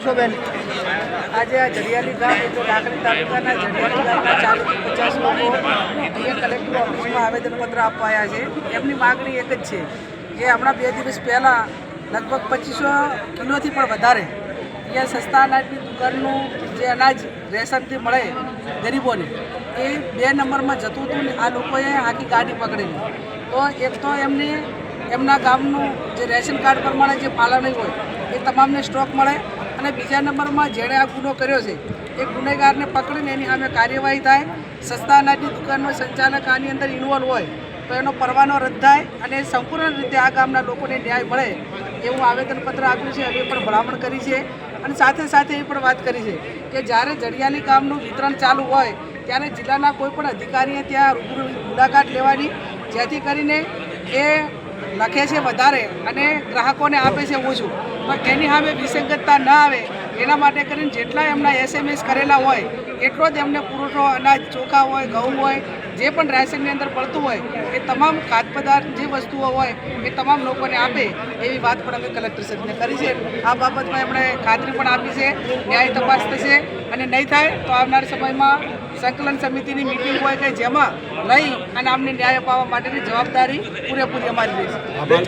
શોભેન આજે આ જડિયાલી ગામ એટલે લાકડી તાલુકાના જડિયાલી ગામના ચારસો પચાસ લોકો અહીંયા કલેક્ટર ઓફિસમાં આવેદનપત્ર આપવા આવ્યા છે. એમની માગણી એક જ છે કે હમણાં બે દિવસ પહેલાં લગભગ પચીસો કિલોથી પણ વધારે અહીંયા સસ્તા અનાજની દુકાનનું જે અનાજ રેશનથી મળે ગરીબોને, એ બે નંબરમાં જતું હતું ને આ લોકોએ આખી ગાડી પકડેલી. તો એક તો એમને એમના ગામનું જે રેશન કાર્ડ પ્રમાણે જે પાલન હોય, એ તમામને સ્ટોક મળે અને બીજા નંબરમાં જેણે આ ગુનો કર્યો છે, એ ગુનેગારને પકડીને એની સામે કાર્યવાહી થાય. સસ્તા અનાજની દુકાનનો સંચાલક આની અંદર ઇન્વોલ્વ હોય, તો એનો પરવાનો રદ થાય અને સંપૂર્ણ રીતે આ ગામના લોકોને ન્યાય મળે એવું આવેદનપત્ર આપ્યું છે. અમે પણ ભલામણ કરી છે અને સાથે સાથે એ પણ વાત કરી છે કે જ્યારે જડિયાલી ગામનું વિતરણ ચાલુ હોય, ત્યારે જિલ્લાના કોઈ પણ અધિકારીએ ત્યાં રૂબરૂ મુલાકાત લેવાની, જેથી કરીને એ લખે છે વધારે અને ગ્રાહકોને આપે છે ઓછું. પણ એની સામે વિસંગતતા ન આવે, એના માટે કરીને જેટલા એમના એસએમએસ કરેલા હોય, એટલો જ એમને પુરવઠો, અનાજ, ચોખા હોય, ઘઉં હોય, જે પણ રાશનની અંદર પડતું હોય, એ તમામ ખાદ્ય પદાર્થ, જે વસ્તુઓ હોય, એ તમામ લોકોને આપે, એવી વાત પણ અમે કલેક્ટરશ્રીને કરી છે. આ બાબતમાં એમણે ખાતરી પણ આપી છે, ન્યાય તપાસ થશે અને નહીં થાય તો આવનાર સમયમાં સંકલન સમિતિની મિટિંગ હોય કે જેમાં લઈ અને આમની ન્યાય અપાવવા માટેની જવાબદારી પૂરેપૂરી અમારી રહેશે